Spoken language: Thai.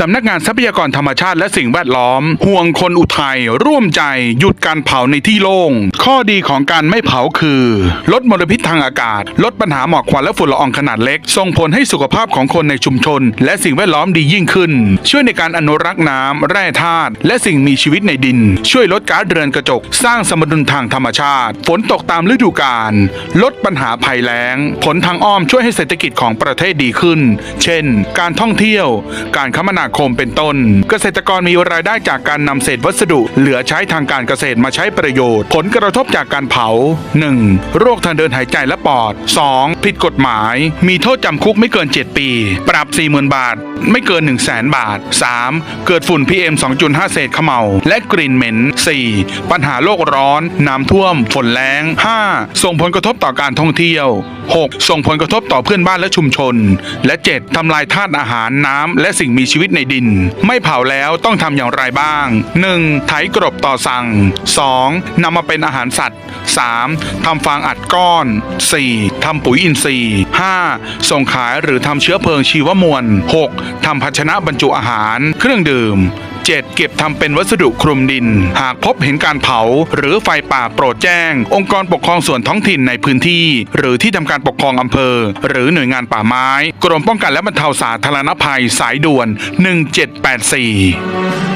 สำนักงานทรัพยากรธรรมชาติและสิ่งแวดล้อม ห่วงคนอุทัยร่วมใจหยุดการเผาในที่โล่ง ข้อดีของการไม่เผาคือ ลดมลพิษทางอากาศ ลดปัญหาหมอกควันและฝุ่นละอองขนาดเล็ก ส่งผลให้สุขภาพของคนในชุมชน และสิ่งแวดล้อมดียิ่งขึ้น ช่วยในการอนุรักษ์น้ำแร่ธาตุและสิ่งมีชีวิตในดิน ช่วยลดก๊าซเรือนกระจก สร้างสมดุลทางธรรมชาติ ฝนตกตามฤดูกาลลดปัญหาภัยแล้ง ผลทางอ้อมช่วยให้เศรษฐกิจของประเทศดีขึ้น เช่น การท่องเที่ยว การคมนาคมเป็นต้น เกษตรกรมีรายได้จากการนำเศษวัสดุเหลือใช้ทางการเกษตรมาใช้ประโยชน์ ผลกระทบจากการเผา 1. โรคทางเดินหายใจและปอด 2. ผิดกฎหมาย มีโทษจำคุกไม่เกิน 7 ปี ปรับ 40,000 บาท ไม่เกิน 1 0 0 0 0แบาท 3. เกิดฝุ่น PM 2.5 เศษเขมเมาและกลิ่นเหม็น 4. ปัญหาโลกร้อน น้ำท่วม ฝนแล้ง 5. ส่งผลกระทบต่อการท่องเที่ยว 6. ส่งผลกระทบต่อเพื่อนบ้านและชุมชน และ 7. ทำลายธาตุอาหารน้ำและสิ่งมีชีวิตในดิน ไม่เผาแล้วต้องทำอย่างไรบ้าง 1. ไถกรบต่อสั่ง 2. นำมาเป็นอาหารสัตว์ 3. ทำฟางอัดก้อน 4. ทำปุ๋ยอินทรีย์ 5. ส่งขายหรือทำเชื้อเพลิงชีวมวล 6. ทำภาชนะบรรจุอาหาร เครื่องดื่ม 7. เก็บทำเป็นวัสดุคลุมดิน หากพบเห็นการเผา หรือไฟป่าโปรดแจ้ง องค์กรปกครองส่วนท้องถิ่นในพื้นที่ หรือที่ทำการปกครองอำเภอ หรือหน่วยงานป่าไม้ กรมป้องกันและบรรเทาสาธารณภัยสายด่วน 1784